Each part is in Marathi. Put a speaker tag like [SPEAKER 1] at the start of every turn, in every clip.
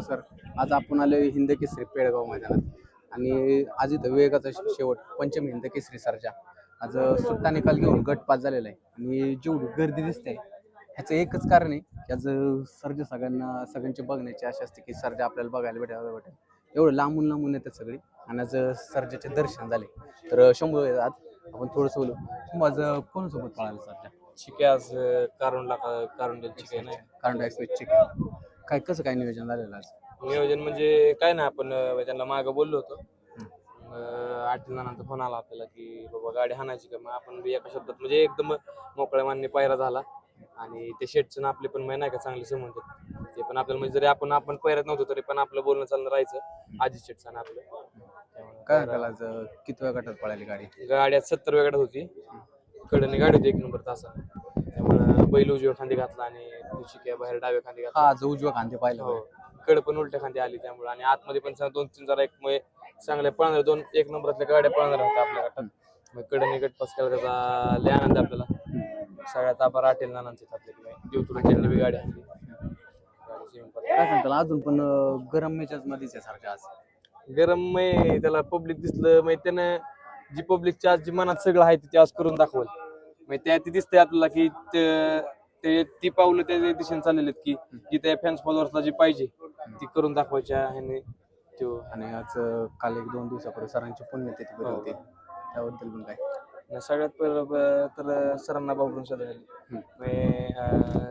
[SPEAKER 1] सर आज आपण आलो हिंद केसरी पेडगाव मैदानात. आणि आज इथं वेगाचा शेवट पंचम हिंद केसरी सरजा. आज सुट्टा निकाल घेऊन गट पास झालेला आहे. आणि जेवढी गर्दी दिसते ह्याचं एकच कारण आहे की आज सर्जा सगळ्यांना सगळ्यांची बघण्याची आशा असते की सर्जा आपल्याला बघायला भेटायला भेटेल. एवढं लांबून लांबून येतात सगळी. आणि आज सर्जाचे दर्शन झाले. तर शंभू आज आपण थोडंसं बोलू. शंभू आज कोणासोबत पळालं सर्जा?
[SPEAKER 2] चिके आज कारणला कारण चिके नाही.
[SPEAKER 1] कारण एक्सप्रेसचे काय कसं काय नियोजन झालेलं आज?
[SPEAKER 2] नियोजन म्हणजे काय नाही आपण अं, त्यांना मागं बोललो होतो. आठ जणांचा फोन आला आपल्याला की बाबा गाडी हाणायची का? मग आपण बी एका शब्दात म्हणजे एकदम मोकळ्या मान्य पायरा झाला. आणि ते शेटचं आपले पण माहिती नाही का चांगले संबंध आहेत. ते पण आपल्याला म्हणजे जरी आपण आपण पैरात नव्हतो तरी पण आपलं बोलणं चालणं राहायचं. आजी शेटचं आणि आपलं. त्यामुळे
[SPEAKER 1] काय आज किती वेळ गटात पळाली गाडी?
[SPEAKER 2] गाड्या सत्तर वेगळ्यात होती. कडनी गाडी होती एक नंबर तासा त्यामुळे बैल उजव्या खांदी घातला आणि चिक्या बाहेर डाव्या खांदी घातला.
[SPEAKER 1] हा आज उजव्या खांदे पाहिलं
[SPEAKER 2] हो. कड पण उलट्या खांदी आली त्यामुळे. आणि आतमध्ये पण दोन तीन जरा एक मुळे चांगल्या पळणार दोन एक नंबरातल्या गाड्या पळणार होत्या आपल्या गटात. मग कडनी गट पास केला त्याचा लय आनंद आपल्याला. सगळ्यात आपण राटेल नानांचे आपले देवतुला त्यांनी बी गाडी आणली.
[SPEAKER 1] काय सांगताल अजून पण गरम मॅचच मध्येच आहे सारखं आज.
[SPEAKER 2] गरम मै त्याला पब्लिक दिसलं मग त्यानं जी पब्लिकच्या आज जी मनात सगळं आहे ते आज करून दाखवल. मग त्या ती दिसते आपल्याला की ते- ते ती पावलं त्या दिशेने चाललेली आहेत की जी त्या फॅन्स फॉलोअर्सला जी पाहिजे ती करून दाखवायच्या ह्याने तो
[SPEAKER 1] आणि आज काल एक दोन दिवसापूर्वी सरांची पुण्यतिथी बरी
[SPEAKER 2] हो.
[SPEAKER 1] होती. त्याबद्दल पण काय?
[SPEAKER 2] आणि सगळ्यात पहिलं तर सरांना बाबरून सर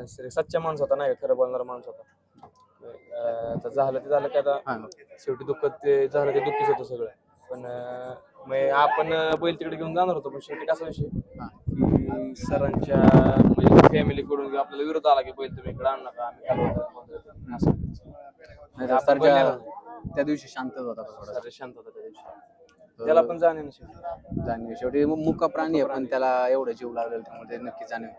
[SPEAKER 2] सर सच्चा माणूस होता नाही खरं बोलणारा माणूस होता. आता झालं ते झालं की आता शेवटी दुःख ते झालं ते दुःखीच होतं सगळं. पण मग आपण बैल तिकडे घेऊन जाणार होतो पण शेवटी कसा विषय? सरांच्या म्हणजे फॅमिलीकडून आपल्याला विरोध आला की बैल तुम्ही इकडे आणू नका आम्ही. असं.
[SPEAKER 1] नाही तर
[SPEAKER 2] बनलेला
[SPEAKER 1] त्या दिवशी शांतच होता तो थोडा
[SPEAKER 2] सर शांत होता त्या दिवशी. त्याला पण जाणे ना शेवटी
[SPEAKER 1] जाणीव शेवटी मु- मुका प्राणी आहे पण त्याला एवढं जीव लागलेला त्यामुळे ते नक्की जाणीव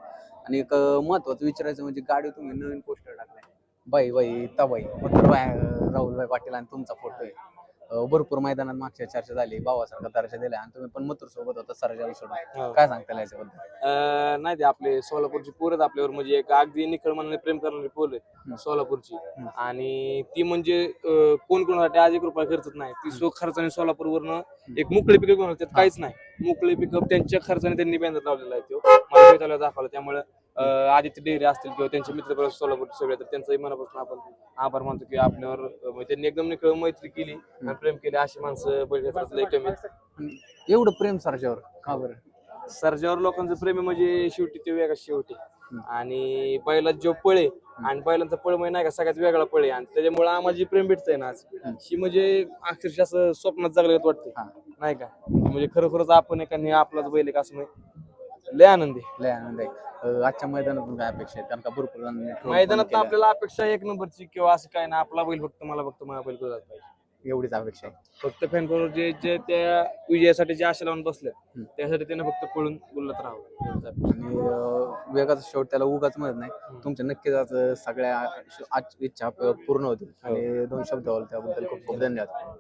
[SPEAKER 1] आणि एक अं, महत्वाचं विचारायचं म्हणजे गाडी तुम्ही नवीन पोस्टर टाकलाय. बाई बाई तबाई. मग बाय राहुलभाई पाटील आणि तुमचा फोटो आहे. भरपूर मैदानात मागच्या चर्चा झाली भावासारखा दर्जा दिला आणि तुम्ही पण मथुर सोबत होता सरजाला सोडून.
[SPEAKER 2] हो.
[SPEAKER 1] काय सांगता याच्याबद्दल?
[SPEAKER 2] अं, नाही ते आपले सोलापूरची पोरं आपल्यावर म्हणजे एक अगदी निखळ मनाने प्रेम करणारी पोरं आहेत सोलापूरची. आणि ती म्हणजे अं, कोण कोणासाठी आज एक रुपया खर्चत नाही. ती सो खर्चाने सोलापूरवरनं एक मोकळे पिकअप त्यात काहीच नाही. मोकळे पिकअप त्यांच्या खर्चाने त्यांनी बँडात लावलेला आहे तो. मला भेटायला दाखवलं त्यामुळे आदित्य डेअरी असतील किंवा त्यांचे मित्र सोलापूरचे सगळे तर त्यांचाही मनापासून आपण आभार मानतो की आपल्यावर म्हणजे त्यांनी एकदम निखळ मैत्री केली आणि प्रेम केले अशी माणसं बैठक लय कमी
[SPEAKER 1] एवढं प्रेम सरजावर का बरं?
[SPEAKER 2] सर्जावर लोकांचं प्रेम म्हणजे शेवटी ते वेगळा शेवटी. आणि पहिला जो पळे आणि पहिल्यांचा पळ म्हणजे नाही का सगळ्यात वेगळा पळे आणि त्याच्यामुळे आम्हाला जी प्रेम भेटतंय ना आज ही म्हणजे अक्षरशः असं स्वप्नात जगल्यात वाटते. नाही का? म्हणजे खरोखरच आपण एका आपलाच बैल एक असं लय आनंद आहे.
[SPEAKER 1] लय आनंद आहे. अं, आजच्या मैदानातून काय अपेक्षा आहे कारण का भरपूर जणांनी troll पण
[SPEAKER 2] मैदानात
[SPEAKER 1] केलं.
[SPEAKER 2] आपल्याला अपेक्षा एक नंबरची किंवा असं काय ना आपला बैल फक्त मला फक्त माझा बैल गुजरात पाहिजे.
[SPEAKER 1] एवढीच अपेक्षा आहे.
[SPEAKER 2] फक्त फॅन जे जे त्या विजयासाठी जे आशा लावून बसले
[SPEAKER 1] हम्म.
[SPEAKER 2] त्यासाठी त्याने फक्त पळून बोलत राहावं. एवढंच अपेक्षा.
[SPEAKER 1] आणि अं, वेगाचा शेवट त्याला उगाच म्हणत नाही. तुमच्या नक्कीच आज सगळ्या आज इच्छा पूर्ण होतील. आणि दोन शब्द बोल त्याबद्दल खूप खूप धन्यवाद.